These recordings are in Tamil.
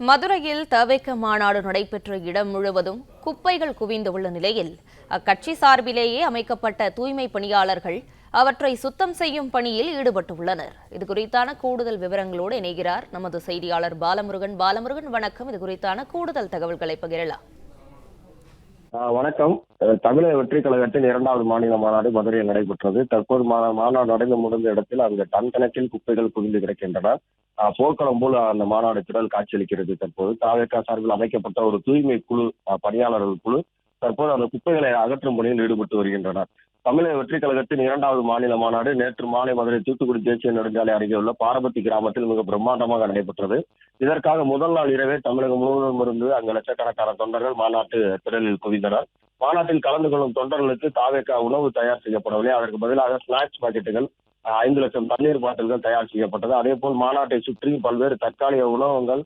மதுரையில் தவேக்க மாநாடு நடைபெற்ற இடம் முழுவதும் குப்பைகள் குவிந்துள்ள நிலையில் அக்கட்சி சார்பிலேயே அமைக்கப்பட்ட தூய்மை பணியாளர்கள் அவற்றை சுத்தம் செய்யும் பணியில் ஈடுபட்டுள்ளனர். இது குறித்தான கூடுதல் விவரங்களோடு இணைகிறார் நமது செய்தியாளர் பாலமுருகன். பாலமுருகன் வணக்கம். இது குறித்தான கூடுதல் தகவல்களை பகிரலாம். வணக்கம். தமிழக வெற்றி கழகத்தின் இரண்டாவது மாநில மாநாடு மதுரையில் நடைபெற்றது. தற்போது மாநாடு நடந்து முடிந்த இடத்தில் அங்கு டன் கணக்கில் குப்பைகள் குவிந்து கிடக்கின்றன. போர்க்களம் போல் அந்த மாநாடு திடல் காட்சியளிக்கிறது தற்போது. தாவேக்கா சார்பில் அமைக்கப்பட்ட ஒரு தூய்மை குழு பணியாளர்கள் குழு தற்போது அந்த குப்பைகளை அகற்றும் பணியில் ஈடுபட்டு வருகின்றனர். தமிழக வெற்றி கழகத்தின் இரண்டாவது மாநில மாநாடு நேற்று மாலை மதுரை தூத்துக்குடி தேசிய நெடுஞ்சாலை அருகே உள்ள பாரபத்தி கிராமத்தில் மிக பிரம்மாண்டமாக நடைபெற்றது. இதற்காக முதல் நாள் இரவே தமிழகம் முழுவதும் இருந்து அங்கு லட்சக்கணக்கான தொண்டர்கள் மாநாட்டு திடலில் குவிந்தனர். மாநாட்டில் கலந்து கொள்ளும் தொண்டர்களுக்கு தாவேக்கா உணவு தயார் செய்யப்படவில்லை. அதற்கு பதிலாக ஸ்நாக்ஸ் பாக்கெட்டுகள் ஐந்து லட்சம் தண்ணீர் பாட்டில்கள் தயார் செய்யப்பட்டது. அதே போல் மாநாட்டை சுற்றி பல்வேறு தற்காலிக உணவகங்கள்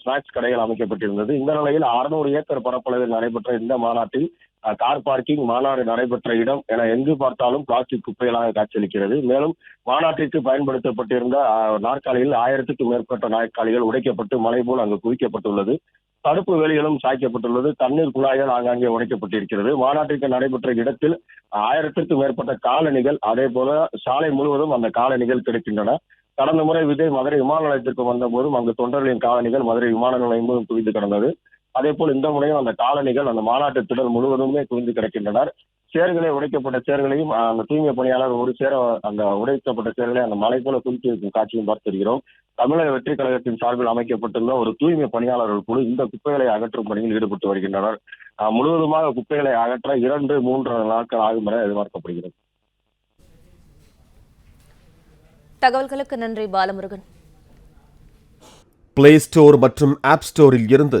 ஸ்நாக்ஸ் கடைகள் அமைக்கப்பட்டிருந்தது. இந்த நிலையில் அறுநூறு ஏக்கர் பரப்பளவில் நடைபெற்ற இந்த மாநாட்டில் கார் பார்க்கிங் மாநாடு நடைபெற்ற இடம் என எங்கு பார்த்தாலும் பிளாஸ்டிக் குப்பைகளாக காட்சியளிக்கிறது. மேலும் மாநாட்டிற்கு பயன்படுத்தப்பட்டிருந்த நாற்காலியில் ஆயிரத்துக்கும் மேற்பட்ட நாற்காலிகள் உடைக்கப்பட்டு மலை போல் அங்கு குவிக்கப்பட்டுள்ளது. தடுப்பு வேலிகளும் சாய்க்கப்பட்டுள்ளது. தண்ணீர் குழாய்கள் ஆங்காங்கே உடைக்கப்பட்டிருக்கிறது. மாநாட்டிற்கு நடைபெற்ற இடத்தில் ஆயிரத்திற்கும் மேற்பட்ட காலணிகள் அதே போல சாலை முழுவதும் அந்த காலணிகள் கிடைக்கின்றன. கடந்த முறை விஜய் மதுரை விமான நிலையத்திற்கு வந்த போதும் அங்கு தொண்டர்களின் காலணிகள் மதுரை விமான நிலையம் முழுவதும் குவிந்து கிடந்தது. அதே போல் இந்த முறையும் அந்த காலணிகள் அந்த மாநாட்டு திடல் முழுவதுமே குவிந்து கிடக்கின்றனர். சேர்களை உடைக்கப்பட்ட சேர்களையும் அந்த தூய்மை பணியாளர் ஒரு சேர அந்த உடைக்கப்பட்ட சேர்களை அந்த மலை போல குவித்து இருக்கும் காட்சியும் பார்த்திருக்கிறோம் தமிழக வெற்றி கழகத்தின் சார்பில் அமைக்கப்பட்டுள்ள ஒரு தூய்மை பணியாளர்கள் குழு இந்த குப்பைகளை அகற்றும் பணியில் ஈடுபட்டு வருகின்றனர். முழுவதுமாக குப்பைகளை அகற்ற இரண்டு மூன்று நாட்கள் ஆகும் என எதிர்பார்க்கப்படுகிறது. தகவல்களுக்கு நன்றி பாலமுருகன். பிளே ஸ்டோர் மற்றும் ஆப் ஸ்டோரில் இருந்து